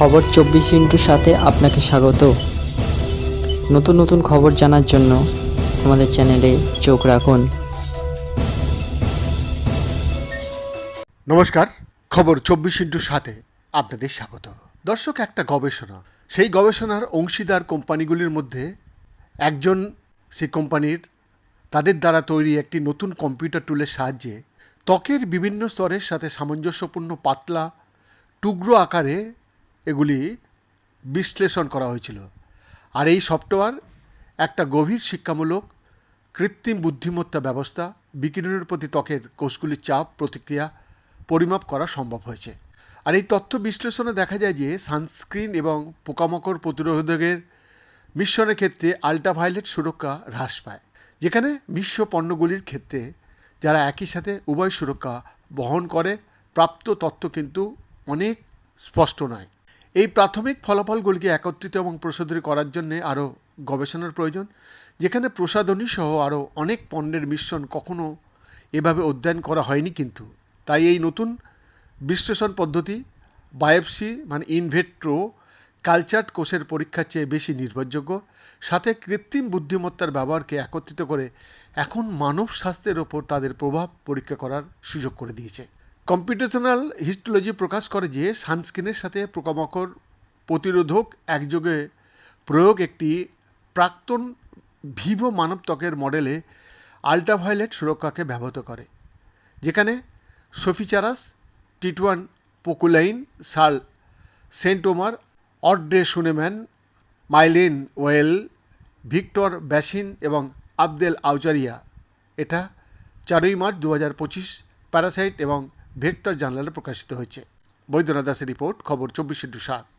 খবর চব্বিশ ইন্টুর সাথে আপনাকে স্বাগত। নতুন নতুন খবর জানার জন্য আমাদের চ্যানেলে চোখ রাখুন। নমস্কার, খবর চব্বিশ ইন্টুর সাথে আপনাদের স্বাগত। দর্শক, একটা গবেষণা। সেই গবেষণার অংশীদার কোম্পানিগুলির মধ্যে একজন, সেই কোম্পানির তাদের দ্বারা তৈরি একটি নতুন কম্পিউটার টুলের সাহায্যে ত্বকের বিভিন্ন স্তরের সাথে সামঞ্জস্যপূর্ণ পাতলা, টুকরো আকারে এগুলি বিশ্লেষণ করা হয়েছিল। আর এই সফটওয়্যার একটা গভীর শিক্ষামূলক, কৃত্রিম বুদ্ধিমত্তা ব্যবস্থা, বিকিরণের প্রতি ত্বকের কোষগুলির চাপ, প্রতিক্রিয়া পরিমাপ করা সম্ভব হয়েছে। আর এই তথ্য বিশ্লেষণে দেখা যায় যে সানস্ক্রিন এবং পোকামাকড় প্রতিরোধকের মিশ্রণের ক্ষেত্রে আল্ট্রাভায়োলেট সুরক্ষা হ্রাস পায়, যেখানে মিশ্র পণ্যগুলির ক্ষেত্রে যারা একই সাথে উভয় সুরক্ষা বহন করে, প্রাপ্ত তথ্য কিন্তু অনেক স্পষ্ট নয়। এই প্রাথমিক ফলাফলগুলিকে একত্রিত এবং প্রসারিত করার জন্য আরও গবেষণার প্রয়োজন, যেখানে প্রসাধনী সহ আরও অনেক পণ্যের মিশ্রণ কখনও এভাবে অধ্যয়ন করা হয়নি কিন্তু। তাই এই নতুন বিশ্লেষণ পদ্ধতি, বায়োপসি মানে ইনভেট্রো, কালচার্ড কোষের পরীক্ষার চেয়ে বেশি নির্ভরযোগ্য, সাথে কৃত্রিম বুদ্ধিমত্তার ব্যবহারকে একত্রিত করে এখন মানব স্বাস্থ্যের ওপর তাদের প্রভাব পরীক্ষা করার সুযোগ করে দিয়েছে। কম্পিউটেশনাল হিস্টোলজি প্রকাশ করে যে সানস্ক্রিনের সাথে পোকামাকড় প্রতিরোধক একযোগে প্রয়োগ একটি প্রাক্তন ভিভো মানব ত্বকের মডেলে আল্ট্রাভায়োলেট সুরক্ষাকে ব্যবহৃত করে, যেখানে সোফিচারাস টিটওয়ান পোকুলাইন, সাল, সেন্টোমার, অড্রে সুনেম্যান, মাইলিন ওয়েল, ভিক্টর ব্যাসিন এবং আবদেল আউচারিয়া। এটা চারই মার্চ দু হাজার পঁচিশ, প্যারাসাইট এবং ভেক্টর জার্নালে প্রকাশিত হয়েছে। বৈদ্যনাথ দাসের রিপোর্ট খবর চব্বিশ সাত।